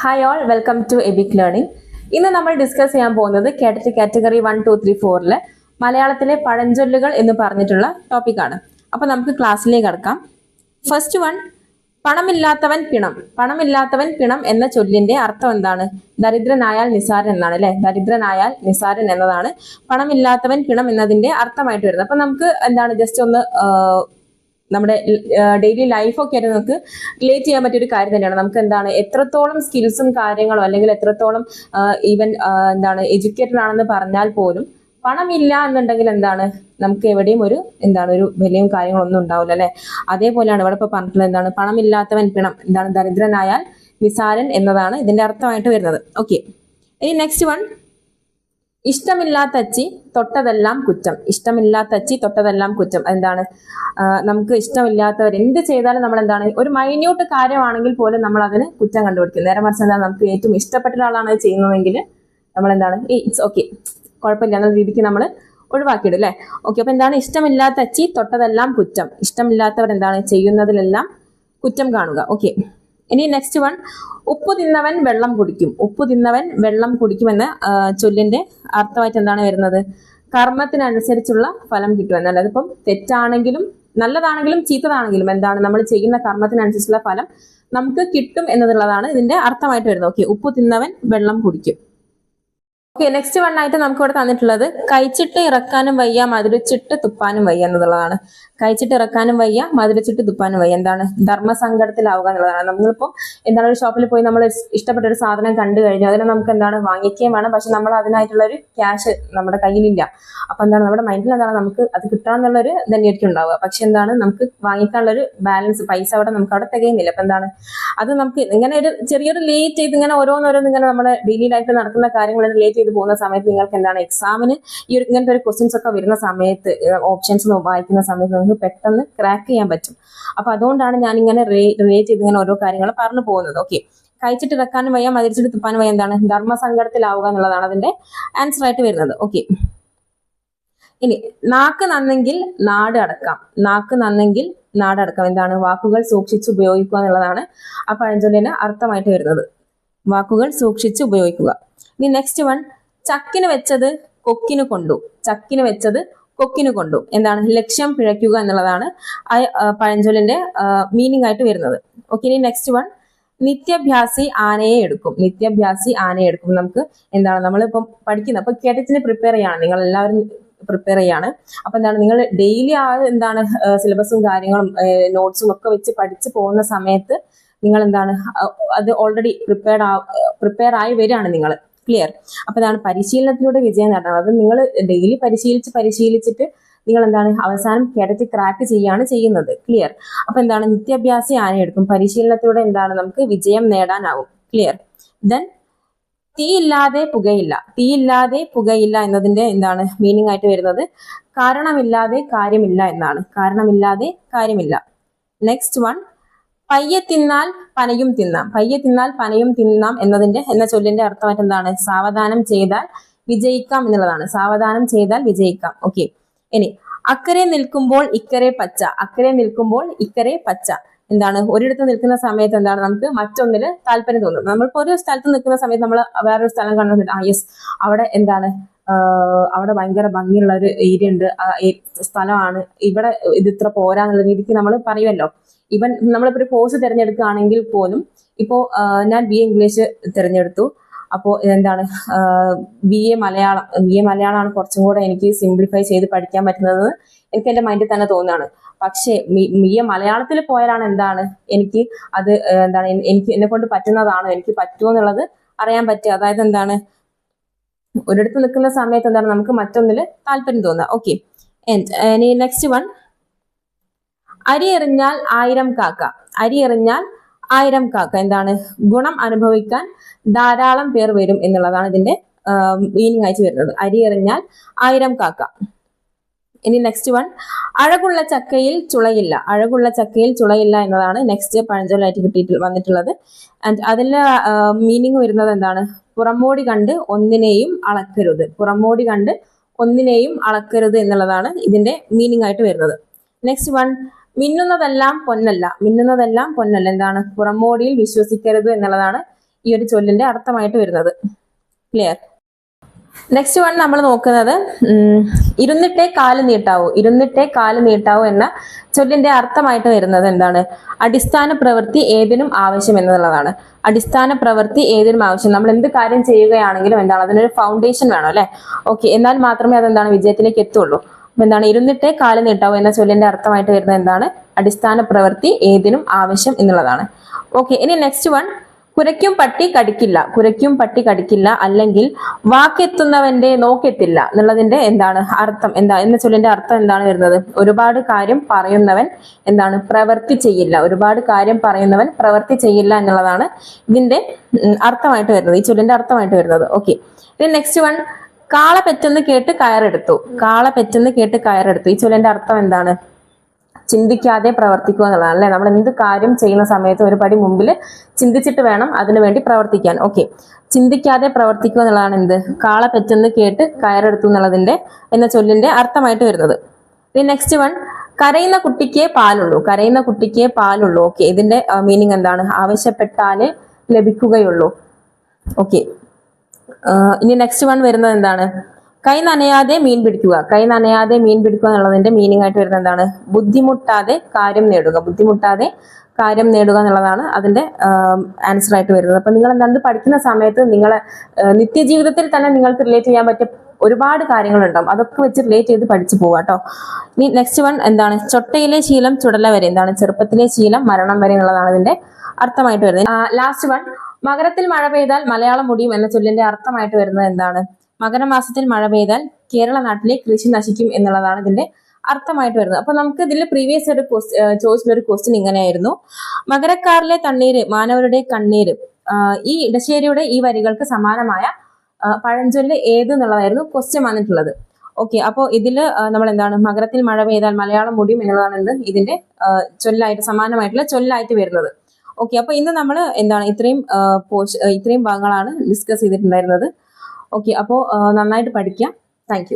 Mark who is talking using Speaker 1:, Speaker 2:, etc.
Speaker 1: Hi all welcome to epic learning ഇന്ന് നമ്മൾ discuss ചെയ്യാൻ പോകുന്നത് category category one two three ഫോറിലെ മലയാളത്തിലെ പഴഞ്ചൊല്ലുകൾ എന്ന് പറഞ്ഞിട്ടുള്ള ടോപ്പിക്കാണ് അപ്പൊ നമുക്ക് ക്ലാസ്സിലേക്ക് കടക്കാം. First one പണമില്ലാത്തവൻ പിണം. പണമില്ലാത്തവൻ പിണം എന്ന ചൊല്ലിന്റെ അർത്ഥം എന്താണ്? ദരിദ്രനായാൽ നിസാരൻ എന്നാണ് അല്ലെ? ദരിദ്രനായാൽ നിസാരൻ എന്നതാണ്. പണമില്ലാത്തവൻ പിണം എന്നതിന്റെ അർത്ഥമായിട്ട് വരുന്നത്. അപ്പൊ നമുക്ക് എന്താണ്? ജസ്റ്റ് ഒന്ന് നമ്മുടെ ഡെയിലി ലൈഫൊക്കെ ആയിട്ട് നമുക്ക് റിലേറ്റ് ചെയ്യാൻ പറ്റിയ ഒരു കാര്യം തന്നെയാണ്. നമുക്ക് എന്താണ് എത്രത്തോളം സ്കിൽസും കാര്യങ്ങളും അല്ലെങ്കിൽ എത്രത്തോളം ഈവൻ എന്താണ് എഡ്യൂക്കേറ്റഡ് ആണെന്ന് പറഞ്ഞാൽ പോലും പണമില്ല എന്നുണ്ടെങ്കിൽ എന്താണ് നമുക്ക് എവിടെയും ഒരു എന്താണ് ഒരു വിലയും കാര്യങ്ങളൊന്നും ഉണ്ടാവില്ല അല്ലെ? അതേപോലെയാണ് ഇവിടെ ഇപ്പൊ പറഞ്ഞിട്ടുള്ളത് എന്താണ് പണമില്ലാത്തവൻ പിണം എന്താണ് ദരിദ്രനായാൽ നിസാരൻ എന്നതാണ് ഇതിന്റെ അർത്ഥമായിട്ട് വരുന്നത്. ഓക്കെ ഇനി നെക്സ്റ്റ് വൺ ഇഷ്ടമില്ലാത്ത അച്ചി തൊട്ടതെല്ലാം കുറ്റം. ഇഷ്ടമില്ലാത്ത അച്ചി തൊട്ടതെല്ലാം കുറ്റം. എന്താണ് നമുക്ക് ഇഷ്ടമില്ലാത്തവർ എന്ത് ചെയ്താലും നമ്മൾ എന്താണ് ഒരു മൈന്യൂട്ട് കാര്യമാണെങ്കിൽ പോലും നമ്മൾ അതിന് കുറ്റം കണ്ടുപിടിക്കും. നേരെ മറിച്ച് എന്താണ് നമുക്ക് ഏറ്റവും ഇഷ്ടപ്പെട്ട ഒരാളാണ് ചെയ്യുന്നതെങ്കിൽ നമ്മൾ എന്താണ് ഇറ്റ്സ് ഓക്കെ കുഴപ്പമില്ല. എന്ന രീതിക്ക് നമ്മൾ ഒഴിവാക്കിയിടും അല്ലേ? ഓക്കെ അപ്പൊ എന്താണ്? ഇഷ്ടമില്ലാത്ത അച്ചി തൊട്ടതെല്ലാം കുറ്റം. ഇഷ്ടമില്ലാത്തവർ എന്താണ്? ചെയ്യുന്നതിലെല്ലാം കുറ്റം കാണുക. ഓക്കെ ഇനി നെക്സ്റ്റ് വൺ ഉപ്പ് തിന്നവൻ വെള്ളം കുടിക്കും. ഉപ്പ് തിന്നവൻ വെള്ളം കുടിക്കുമെന്ന ചൊല്ലിന്റെ അർത്ഥമായിട്ട് എന്താണ് വരുന്നത്? കർമ്മത്തിനനുസരിച്ചുള്ള ഫലം കിട്ടും എന്നല്ല ഇപ്പം തെറ്റാണെങ്കിലും നല്ലതാണെങ്കിലും ചീത്തതാണെങ്കിലും എന്താണ് നമ്മൾ ചെയ്യുന്ന കർമ്മത്തിനനുസരിച്ചുള്ള ഫലം നമുക്ക് കിട്ടും എന്നുള്ളതാണ് ഇതിന്റെ അർത്ഥമായിട്ട് വരുന്നത്. ഓക്കെ ഉപ്പ് തിന്നവൻ വെള്ളം കുടിക്കും. ഓക്കെ നെക്സ്റ്റ് വൺ ആയിട്ട് നമുക്ക് ഇവിടെ തന്നിട്ടുള്ളത് കൈച്ചിട്ട് ഇറക്കാനും വയ്യ മധുരച്ചിട്ട് തുപ്പാനും വയ്യ എന്നുള്ളതാണ്. കഴിച്ചിട്ട് ഇറക്കാനും വയ്യ മധുരച്ചിട്ട് തുപ്പാനും വയ്യ. എന്താണ്? ധർമ്മസങ്കടത്തിലാവുക എന്നുള്ളതാണ്. നമ്മളിപ്പോ എന്താണ് ഒരു ഷോപ്പിൽ പോയി നമ്മൾ ഇഷ്ടപ്പെട്ട ഒരു സാധനം കണ്ടു കഴിഞ്ഞു അതിനെ നമുക്ക് എന്താണ് വാങ്ങിക്കുകയും വേണം. പക്ഷെ നമ്മൾ അതിനായിട്ടുള്ള ഒരു ക്യാഷ് നമ്മുടെ കയ്യിലില്ല. അപ്പൊ എന്താണ്? നമ്മുടെ മൈൻഡിൽ എന്താണ്? നമുക്ക് അത് കിട്ടാന്നുള്ളൊരു തന്നെയായിരിക്കും ഉണ്ടാവുക. പക്ഷെ എന്താണ്? നമുക്ക് വാങ്ങിക്കാനുള്ള ഒരു ബാലൻസ് പൈസ അവിടെ നമുക്ക് അവിടെ തികയുന്നില്ല. അപ്പൊ എന്താണ്? അത് നമുക്ക് ഇങ്ങനെ ഒരു ചെറിയൊരു ലേറ്റ് ചെയ്ത് ഇങ്ങനെ ഓരോന്നോരോന്ന് ഇങ്ങനെ നമ്മുടെ ഡെയിലി ലൈഫിൽ നടക്കുന്ന കാര്യങ്ങൾ ലേറ്റ് ചെയ്ത് പോകുന്ന സമയത്ത് നിങ്ങൾക്ക് എന്താണ് എക്സാമിന് ഈ ഒരു ഇങ്ങനത്തെ ഒരു ക്വസ്റ്റ്യൻസ് ഒക്കെ വരുന്ന സമയത്ത് ഓപ്ഷൻസ് വായിക്കുന്ന സമയത്ത് നിങ്ങൾക്ക് പെട്ടെന്ന് ക്രാക്ക് ചെയ്യാൻ പറ്റും. അപ്പൊ അതുകൊണ്ടാണ് ഞാൻ ഇങ്ങനെ റിലേറ്റ് ചെയ്ത് ഇങ്ങനെ ഓരോ കാര്യങ്ങൾ പറഞ്ഞു പോകുന്നത്. ഓക്കെ കഴിച്ചിട്ട് ഇറക്കാനും വയ്യ മതിരിച്ചിട്ട് തുപ്പാനും വയ്യ എന്താണ്? ധർമ്മസങ്കടത്തിലാവുക എന്നുള്ളതാണ് അതിന്റെ ആൻസർ ആയിട്ട് വരുന്നത്. ഓക്കെ ഇനി നാക്ക് നന്നെങ്കിൽ നാട് അടക്കാം. നാക്ക് നന്നെങ്കിൽ നാടടക്കം എന്താണ്? വാക്കുകൾ സൂക്ഷിച്ച് ഉപയോഗിക്കുക എന്നുള്ളതാണ് ആ പഴഞ്ചൊല്ലിന് അർത്ഥമായിട്ട് വരുന്നത്. വാക്കുകൾ സൂക്ഷിച്ച് ഉപയോഗിക്കുക. ഇനി നെക്സ്റ്റ് വൺ ചക്കിന് വെച്ചത് കൊക്കിന് കൊണ്ടു. ചക്കിന് വെച്ചത് കൊക്കിന് കൊണ്ടു. എന്താണ്? ലക്ഷ്യം പിഴയ്ക്കുക എന്നുള്ളതാണ് പഴഞ്ചൊല്ലിന്റെ മീനിങ് ആയിട്ട് വരുന്നത്. ഓക്കെ ഇനി നെക്സ്റ്റ് വൺ നിത്യാഭ്യാസി ആനയെ എടുക്കും. നിത്യാഭ്യാസി ആനയെ എടുക്കും. നമുക്ക് എന്താണ്? നമ്മളിപ്പം പഠിക്കുന്നത് അപ്പൊ കേട്ടറ്റിന് പ്രിപ്പയർ ചെയ്യാണ്. നിങ്ങൾ എല്ലാവരും പ്രിപ്പയർ ചെയ്യാണ്. അപ്പൊ എന്താണ്? നിങ്ങൾ ഡെയിലി ആ എന്താണ് സിലബസും കാര്യങ്ങളും നോട്ട്സും ഒക്കെ വെച്ച് പഠിച്ചു പോകുന്ന സമയത്ത് നിങ്ങൾ എന്താണ് അത് ഓൾറെഡി പ്രിപ്പയർഡ് ആ പ്രിപ്പയർ ആയി വരികയാണ് നിങ്ങൾ. ക്ലിയർ അപ്പൊ അതാണ് പരിശീലനത്തിലൂടെ വിജയം നേടണം. അത് നിങ്ങൾ ഡെയിലി പരിശീലിച്ച് പരിശീലിച്ചിട്ട് നിങ്ങൾ എന്താണ് അവസാനം കിടത്തി ക്രാക്ക് ചെയ്യാണ് ചെയ്യുന്നത്. ക്ലിയർ അപ്പൊ എന്താണ്? നിത്യാഭ്യാസി ആനയെടുക്കും. പരിശീലനത്തിലൂടെ എന്താണ്? നമുക്ക് വിജയം നേടാനാവും. ക്ലിയർ ദെൻ ഇല്ലാതെ പുകയില്ല. തീ ഇല്ലാതെ പുകയില്ല എന്നതിന്റെ എന്താണ് മീനിങ് ആയിട്ട് വരുന്നത്? കാരണമില്ലാതെ കാര്യമില്ല എന്നാണ്. കാരണമില്ലാതെ കാര്യമില്ല. നെക്സ്റ്റ് വൺ പയ്യെ തിന്നാൽ പനയും തിന്നാം. പയ്യെ തിന്നാൽ പനയും തിന്നാം എന്നതിന്റെ എന്ന ചൊല്ലിന്റെ അർത്ഥം എന്താണ്? സാവധാനം ചെയ്താൽ വിജയിക്കാം എന്നുള്ളതാണ്. സാവധാനം ചെയ്താൽ വിജയിക്കാം. ഓക്കെ ഇനി അക്കരെ നിൽക്കുമ്പോൾ ഇക്കരെ പച്ച. അക്കരെ നിൽക്കുമ്പോൾ ഇക്കരെ പച്ച. എന്താണ്? ഒരിടത്ത് നിൽക്കുന്ന സമയത്ത് എന്താണ്? നമുക്ക് മറ്റൊന്നിൽ താല്പര്യം തോന്നും. നമ്മളിപ്പോ ഒരു സ്ഥലത്ത് നിൽക്കുന്ന സമയത്ത് നമ്മൾ വേറൊരു സ്ഥലം കാണുന്നുണ്ട്. ആ യെസ് അവിടെ എന്താണ്? അവിടെ ഭയങ്കര ഭംഗിയുള്ള ഒരു ഏരിയ ഉണ്ട് സ്ഥലമാണ്. ഇവിടെ ഇത് ഇത്ര പോരാന്നുള്ള രീതിക്ക് നമ്മൾ പറയുമല്ലോ ഇവൻ നമ്മളിപ്പോ ഒരു കോഴ്സ് തിരഞ്ഞെടുക്കുകയാണെങ്കിൽ പോലും ഇപ്പോ ഞാൻ ബി എ ഇംഗ്ലീഷ് തിരഞ്ഞെടുത്തു. അപ്പോൾ എന്താണ് B A Malayalam B A മലയാളമാണ് കുറച്ചും കൂടെ എനിക്ക് സിംപ്ലിഫൈ ചെയ്ത് പഠിക്കാൻ പറ്റുന്നത് എനിക്ക് എന്റെ മൈൻഡിൽ തന്നെ തോന്നുകയാണ്. പക്ഷേ ബി എ മലയാളത്തിൽ പോയാലാണ് എന്താണ് എനിക്ക് അത് എന്താണ് എനിക്ക് എന്നെ കൊണ്ട് പറ്റുന്നതാണോ എനിക്ക് പറ്റുമോ എന്നുള്ളത് അറിയാൻ പറ്റുക. അതായത് എന്താണ് ഒരിടത്ത് നിൽക്കുന്ന സമയത്ത് എന്താണ് നമുക്ക് മറ്റൊന്നിൽ താല്പര്യം തോന്നുക. ഓക്കെ നെക്സ്റ്റ് വൺ അരി എറിഞ്ഞാൽ ആയിരം കാക്ക. അരി എറിഞ്ഞാൽ ആയിരം കാക്ക. എന്താണ്? ഗുണം അനുഭവിക്കാൻ ധാരാളം പേർ വരും എന്നുള്ളതാണ് ഇതിന്റെ മീനിങ് ആയിട്ട് വരുന്നത്. അരി എറിഞ്ഞാൽ ആയിരം കാക്ക. ഇനി നെക്സ്റ്റ് വൺ അഴകുള്ള ചക്കയിൽ ചുളയില്ല. അഴകുള്ള ചക്കയിൽ ചുളയില്ല എന്നതാണ് നെക്സ്റ്റ് പഴഞ്ചൊല്ലായിട്ട് കിട്ടിയിട്ട് വന്നിട്ടുള്ളത്. ആൻഡ് അതിന്റെ മീനിങ് വരുന്നത് എന്താണ്? പുറമോടി കണ്ട് ഒന്നിനെയും അളക്കരുത്. പുറമോടി കണ്ട് ഒന്നിനെയും അളക്കരുത് എന്നുള്ളതാണ് ഇതിന്റെ മീനിങ് ആയിട്ട് വരുന്നത്. നെക്സ്റ്റ് വൺ മിന്നുന്നതെല്ലാം പൊന്നല്ല. മിന്നുന്നതെല്ലാം പൊന്നല്ല. എന്താണ്? പുറമോടിയിൽ വിശ്വസിക്കരുത് എന്നുള്ളതാണ് ഈ ഒരു ചൊല്ലിന്റെ അർത്ഥമായിട്ട് വരുന്നത്. ക്ലിയർ നെക്സ്റ്റ് വൺ നമ്മൾ നോക്കുന്നത് ഇരുന്നിട്ടേ കാൽ നീട്ടാവൂ. ഇരുന്നിട്ടേ കാൽ നീട്ടാവൂ എന്ന ചൊല്ലിന്റെ അർത്ഥമായിട്ട് വരുന്നത് എന്താണ്? അടിസ്ഥാന പ്രവൃത്തി ഏതിനും ആവശ്യം എന്നുള്ളതാണ്. അടിസ്ഥാന പ്രവൃത്തി ഏതിനും ആവശ്യം. നമ്മൾ എന്ത് കാര്യം ചെയ്യുകയാണെങ്കിലും എന്താണ്? അതിനൊരു ഫൗണ്ടേഷൻ വേണം അല്ലെ? ഓക്കെ എന്നാൽ മാത്രമേ അതെന്താണ്? വിജയത്തിലേക്ക് എത്തുള്ളൂ. അപ്പൊ എന്താണ്? ഇരുന്നിട്ടേ കാൽ നീട്ടാവൂ എന്ന ചൊല്ലിന്റെ അർത്ഥമായിട്ട് വരുന്നത് എന്താണ്? അടിസ്ഥാന പ്രവൃത്തി ഏതിനും ആവശ്യം എന്നുള്ളതാണ്. ഓക്കെ ഇനി നെക്സ്റ്റ് വൺ കുരയ്ക്കും പട്ടി കടിക്കില്ല കുരയ്ക്കും പട്ടി കടിക്കില്ല അല്ലെങ്കിൽ വാക്കെത്തുന്നവന്റെ നോക്കെത്തില്ല എന്നുള്ളതിന്റെ എന്താണ് അർത്ഥം? എന്താ എന്ന ചൊല്ലിന്റെ അർത്ഥം എന്താണ് വരുന്നത്? ഒരുപാട് കാര്യം പറയുന്നവൻ എന്താണ് പ്രവൃത്തി ചെയ്യില്ല. ഒരുപാട് കാര്യം പറയുന്നവൻ പ്രവൃത്തി ചെയ്യില്ല എന്നുള്ളതാണ് ഇതിന്റെ അർത്ഥമായിട്ട് വരുന്നത്. ഈ ചൊല്ലിന്റെ അർത്ഥമായിട്ട് വരുന്നത്. ഓക്കെ ഇനി നെക്സ്റ്റ് വൺ കാള പെറ്റെന്ന് കേട്ട് കയറെടുത്തു. കാള പെറ്റെന്ന് കേട്ട് കയറെടുത്തു. ഈ ചൊല്ലിന്റെ അർത്ഥം എന്താണ്? ചിന്തിക്കാതെ പ്രവർത്തിക്കുക എന്നുള്ളതാണ് അല്ലേ? നമ്മൾ എന്ത് കാര്യം ചെയ്യുന്ന സമയത്ത് ഒരു പടി മുമ്പിൽ ചിന്തിച്ചിട്ട് വേണം അതിനുവേണ്ടി പ്രവർത്തിക്കാൻ. ഓക്കെ. ചിന്തിക്കാതെ പ്രവർത്തിക്കുക എന്നുള്ളതാണ് എന്ത്? കാള പെറ്റെന്ന് കേട്ട് കയറെടുത്തു എന്നുള്ളതിന്റെ എന്ന ചൊല്ലിന്റെ അർത്ഥമായിട്ട് വരുന്നത്. ഇനി നെക്സ്റ്റ് വൺ കരയുന്ന കുട്ടിക്കേ പാലുള്ളൂ. കരയുന്ന കുട്ടിക്കേ പാലുള്ളൂ. ഓക്കെ. ഇതിന്റെ മീനിങ് എന്താണ്? ആവശ്യപ്പെട്ടാലേ ലഭിക്കുകയുള്ളൂ. ഓക്കെ. ഇനി നെക്സ്റ്റ് വൺ വരുന്നത് എന്താണ്? കൈ നനയാതെ മീൻ പിടിക്കുക. കൈ നനയാതെ മീൻ പിടിക്കുക എന്നുള്ളതിന്റെ മീനിങ് ആയിട്ട് വരുന്നത് എന്താണ്? ബുദ്ധിമുട്ടാതെ കാര്യം നേടുക. ബുദ്ധിമുട്ടാതെ കാര്യം നേടുക എന്നുള്ളതാണ് അതിന്റെ ആൻസർ ആയിട്ട് വരുന്നത്. അപ്പൊ നിങ്ങൾ എന്താണ്? പഠിക്കുന്ന സമയത്ത് നിങ്ങളെ നിത്യജീവിതത്തിൽ തന്നെ നിങ്ങൾക്ക് റിലേറ്റ് ചെയ്യാൻ പറ്റിയ ഒരുപാട് കാര്യങ്ങളുണ്ടാവും. അതൊക്കെ വെച്ച് റിലേറ്റ് ചെയ്ത് പഠിച്ചു പോവുക കേട്ടോ. ഇനി നെക്സ്റ്റ് വൺ എന്താണ്? ചൊട്ടയിലെ ശീലം ചുടല വരെ. എന്താണ്? ചെറുപ്പത്തിലെ ശീലം മരണം വരെ എന്നുള്ളതാണ് ഇതിന്റെ അർത്ഥമായിട്ട് വരുന്നത്. ലാസ്റ്റ് വൺ മകരത്തിൽ മഴ പെയ്താൽ മലയാളം മുടിയും എന്ന ചൊല്ലിന്റെ അർത്ഥമായിട്ട് വരുന്നത് എന്താണ്? മകരമാസത്തിൽ മഴ പെയ്താൽ കേരള നാട്ടിലെ കൃഷി നശിക്കും എന്നുള്ളതാണ് ഇതിന്റെ അർത്ഥമായിട്ട് വരുന്നത്. അപ്പൊ നമുക്ക് ഇതിൽ പ്രീവിയസ് ഒരു ചോദിച്ചിട്ടുള്ള ഒരു ക്വസ്റ്റ്യൻ ഇങ്ങനെയായിരുന്നു. മകരക്കാറിലെ തണ്ണീര് മാനവരുടെ കണ്ണീര് ഈ ഇടശ്ശേരിയുടെ ഈ വരികൾക്ക് സമാനമായ പഴഞ്ചൊല്ല് ഏത് എന്നുള്ളതായിരുന്നു ക്വസ്റ്റ്യൻ വന്നിട്ടുള്ളത്. ഓക്കെ അപ്പോൾ ഇതിൽ നമ്മൾ എന്താണ്? മകരത്തിൽ മഴ പെയ്താൽ മലയാളം മുടിയും എന്നുള്ളതാണ് എന്ത്? ഇതിന്റെ ചൊല്ലായിട്ട് സമാനമായിട്ടുള്ള ചൊല്ലായിട്ട് വരുന്നത്. ഓക്കെ അപ്പൊ ഇന്ന് നമ്മൾ എന്താണ്? ഇത്രയും ഇത്രയും ഭാഗങ്ങളാണ് ഡിസ്കസ് ചെയ്തിട്ടുണ്ടായിരുന്നത്. ഓക്കെ അപ്പോൾ നന്നായിട്ട് പഠിക്കാം. താങ്ക്